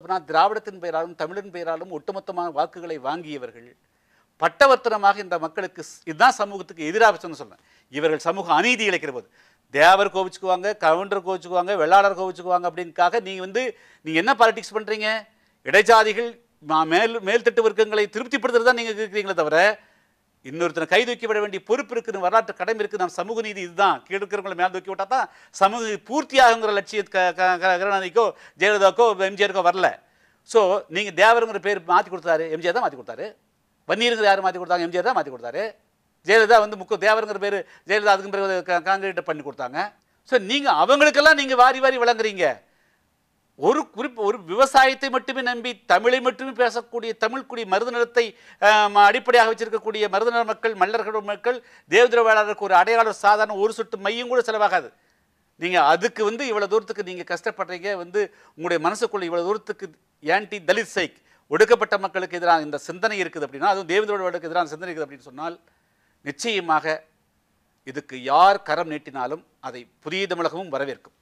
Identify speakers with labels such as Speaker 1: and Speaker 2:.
Speaker 1: நான் திராவிடத்தின் பெயராலும் தமிழின் பெயராலும் ஒட்டுமொத்தமான வாக்குகளை வாங்கியவர்கள் பட்டவர்த்தனமாக இந்த மக்களுக்கு இதுதான் சமூகத்துக்கு எதிராக சொன்னேன் இவர்கள் சமூக அநீதி இழைக்கிற போது தேவர் கோவிச்சுக்குவாங்க கவுண்டர் கோவிச்சுக்குவாங்க வெள்ளாளர் கோவிச்சுக்குவாங்க அப்படின்காக நீங்கள் வந்து நீங்கள் என்ன பாலிடிக்ஸ் பண்ணுறீங்க இடைஜாதிகள் மேல் மேல்தட்டு வர்க்கங்களை திருப்திப்படுத்துறது தான் நீங்கள் இருக்கிறீங்களே தவிர இன்னொருத்தனை கை தூக்கிவிட வேண்டிய பொறுப்பு இருக்குன்னு வரலாற்று கடமை இருக்குது. நம்ம சமூக நீதி இதுதான். கீழ் இருக்கிறவங்களை மேல் தூக்கி விட்டால் தான் சமூக நீதி பூர்த்தியாகுங்கிற லட்சிய க- க- க- கருணாநிதிக்கோ ஜெயலலிதாக்கோ எம்ஜிஆருக்கோ வரல. ஸோ நீங்கள் தேவருங்கிற பேர் மாற்றி கொடுத்தாரு. எம்ஜிஆர் தான் மாற்றி கொடுத்தாரு. வன்னியருங்கிற யார் மாற்றி கொடுத்தாங்க? எம்ஜிஆர் தான் மாற்றி கொடுத்தாரு. ஜெயலலிதா வந்து முக்கு தேவருங்கிற பேர் ஜெயலலிதா அதுக்கு பிறகு காங்கிரீட்டை பண்ணி கொடுத்தாங்க. ஸோ நீங்கள் அவங்களுக்கெல்லாம் நீங்கள் வாரி வாரி வழங்குறீங்க. ஒரு குறிப்பு ஒரு விவசாயத்தை மட்டுமே நம்பி தமிழை மட்டுமே பேசக்கூடிய தமிழ்குடி மருதநிலத்தை அடிப்படையாக வச்சிருக்கக்கூடிய மருதநல மக்கள் மல்லர்கள் மக்கள் தேவதிர வேளாளருக்கு ஒரு அடையாளம் சாதாரண ஒரு சொட்டு மையம் கூட செலவாகாது. நீங்கள் அதுக்கு வந்து இவ்வளோ தூரத்துக்கு நீங்கள் கஷ்டப்படுறீங்க வந்து உங்களுடைய மனசுக்குள்ள இவ்வளோ தூரத்துக்கு ஆன்டி தலித் சைக் ஒடுக்கப்பட்ட மக்களுக்கு எதிரான இந்த சிந்தனை இருக்குது அப்படின்னா அதுவும் தேவதிர வேளாளருக்கு எதிரான சிந்தனை இருக்குது அப்படின்னு சொன்னால் நிச்சயமாக இதுக்கு யார் கரம் நீட்டினாலும் அதை புதிய தமிழகமும் வரவேற்கும்.